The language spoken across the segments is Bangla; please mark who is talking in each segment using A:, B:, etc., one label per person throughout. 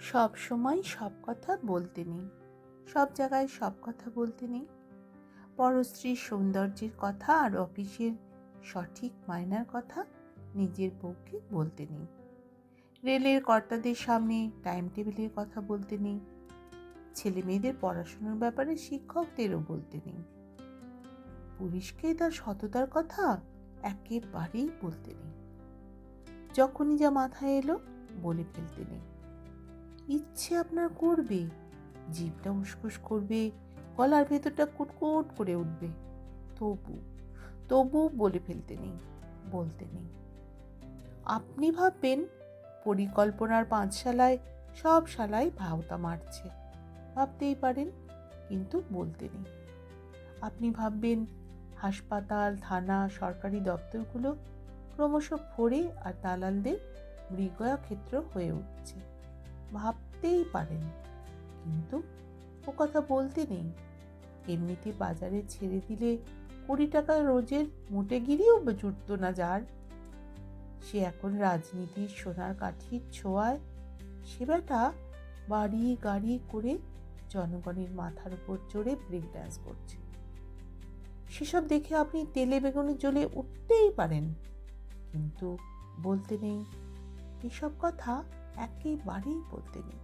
A: সব সময় সব কথা বলতে নেই। সব জায়গায় সব কথা বলতে নেই। পরস্ত্রীর সৌন্দর্যের কথা আর অফিসের সঠিক মায়নার কথা নিজের বউকে বলতে নেই। রেলের কর্তাদের সামনে টাইম টেবিলের কথা বলতে নেই। ছেলে মেয়েদের পড়াশোনার ব্যাপারে শিক্ষকদেরও বলতে নেই। পুলিশকে তার সততার কথা একেবারেই বলতে নেই। যখনই যা মাথায় এলো বলে ফেলতে নেই। ইচ্ছে আপনার করবে, জিভটা উসকুস করবে, গলার ভেতরটা কুটকুট করে উঠবে। তবু তবু বলে ফেলতে নেই, বলতে নেই। আপনি ভাববেন, পরিকল্পনার পাঁচশালায় সব শালায় ভাওতা মারছে। ভাবতেই পারেন, কিন্তু বলতে নেই। আপনি ভাববেন, হাসপাতাল, থানা, সরকারি দপ্তরগুলো ক্রমশ ভরে আর দালালদের মৃগয়া ক্ষেত্র হয়ে উঠছে। ভাবতেই পারেন। কিন্তু ও কথা বলতে নেই। এমনিতে বাজারে ছেড়ে দিলে কুড়ি টাকা রোজের মোটেগিরিও জুটত না যার। সে এখন রাজনীতির সোনার কাঠির ছোঁয়ায়। সে বেটা বাড়ি গাড়ি করে জনগণের মাথার উপর চড়ে ব্রেক ডান্স করছে। সেসব দেখে আপনি তেলে বেগুনে জ্বলে উঠতেই পারেন। কিন্তু বলতে নেই, এসব কথা একেবারেই বলতে নেই।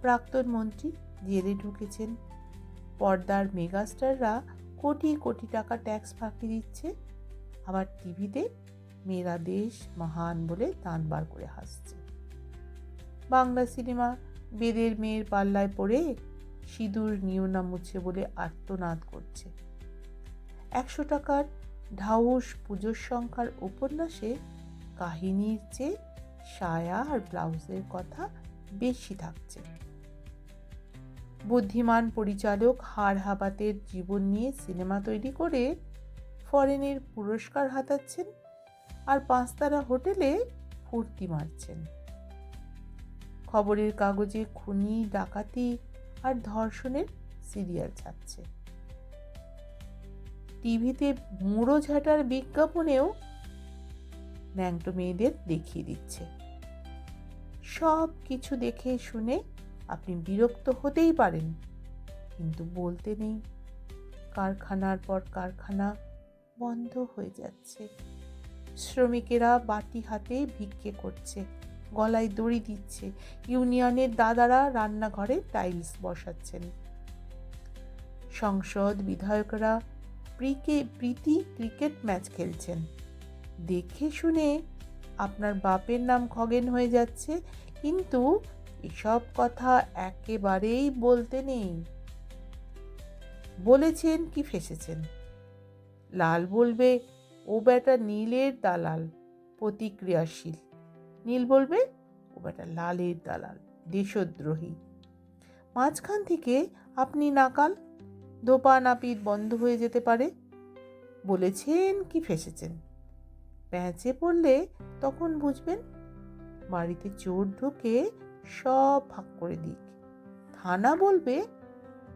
A: প্রাক্তন মন্ত্রী জেলে ঢুকেছেন। পর্দার মেগাস্টাররা কোটি কোটি টাকা ট্যাক্স ফাঁকি দিচ্ছে। আবার টিভিতে মেয়েরা দেশ মহান বলে দান বার করে হাসছে। বাংলা সিনেমা বেদের মেয়ের পাল্লায় পড়ে সিঁদুর নিও না মুছে বলে আত্মনাদ করছে। একশো টাকার ঢাউস পুজোর সংখ্যার উপন্যাসে কাহিনীর চেয়ে সায়া আর ব্লাউজের কথা বেশি থাকছে। বুদ্ধিমান পরিচালক হার হাবাতের জীবন নিয়ে সিনেমা তৈরি করে ফরেনের পুরস্কার হাতাচ্ছেন আর পাঁচতারা হোটেলে ফুর্তি মারছেন। খবরের কাগজে খুনি, ডাকাতি আর ধর্ষণের সিরিয়াল ছাড়ছে টিভিতে মুড়ো ঝাঁটার বিজ্ঞাপনেও ন্যাংটো মেয়েদের দেখিয়ে দিচ্ছে। সব কিছু দেখে শুনে আপনি বিরক্ত হতেই পারেন, কিন্তু বলতে নেই। কারখানার পর কারখানা বন্ধ হয়ে যাচ্ছে। শ্রমিকেরা বাটি হাতে ভিক্ষে করছে, গলায় দড়ি দিচ্ছে। ইউনিয়নের দাদারা রান্নাঘরে টাইলস বসাচ্ছেন। সংসদ বিধায়করা প্রিকে, প্রীতি ক্রিকেট ম্যাচ খেলছেন। দেখে শুনে আপনার বাপের নাম খগেন হয়ে যাচ্ছে, কিন্তু এসব কথা একেবারেই বলতে নেই। বলেছেন কি ফেসেছেন? লাল বলবে, ও বেটা নীলের দালাল, প্রতিক্রিয়াশীল। নীল বলবে, ও বেটা লালের দালাল, দেশদ্রোহী। মাঝখান থেকে, আপনি নাকাল, দোপা নাপিত বন্ধ হয়ে যেতে পারে। বলেছেন কি ফেসেছেন? প্যাঁচে পড়লে তখন বুঝবেন বাড়িতে চোর ঢুকে সব ভাগ করে দিক। থানা বলবে,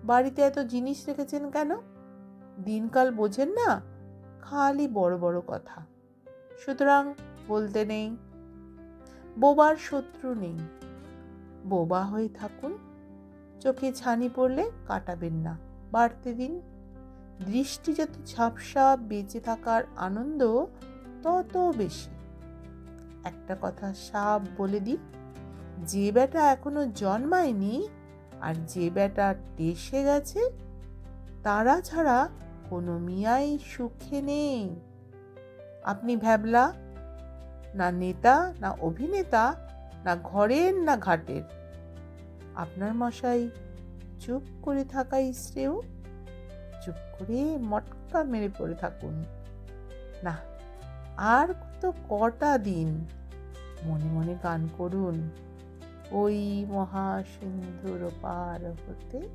A: বাড়িতে এত জিনিস রেখেছেন কেন? দিনকাল বোঝেন না, খালি বড় বড় কথা। সুতরাং বলতে নেই। বোবার শত্রু নেই। বোবা হয়ে থাকুন। চোখে ছানি পড়লে কাটাবেন না। বাড়তে দিন। দৃষ্টি যত ঝাপসা বেঁচে থাকার আনন্দ তত বেশি। একটা কথা সাপ বলে দিই, যে বেটা এখনও জন্মায়নি আর যে বেটা টেসে গেছে, তারা ছাড়া কোনো মিয়াই সুখে নেই। আপনি ভ্যাবলা, না নেতা, না অভিনেতা, না ঘরের, না ঘাটের। আপনার মশাই চুপ করে থাকা শ্রেয়। চুপ করে মটকা মেরে পড়ে থাকুন। না আর কত কটা দিন? মনে মনে গান করুন। ওই মহাসিন্ধুর পার হতে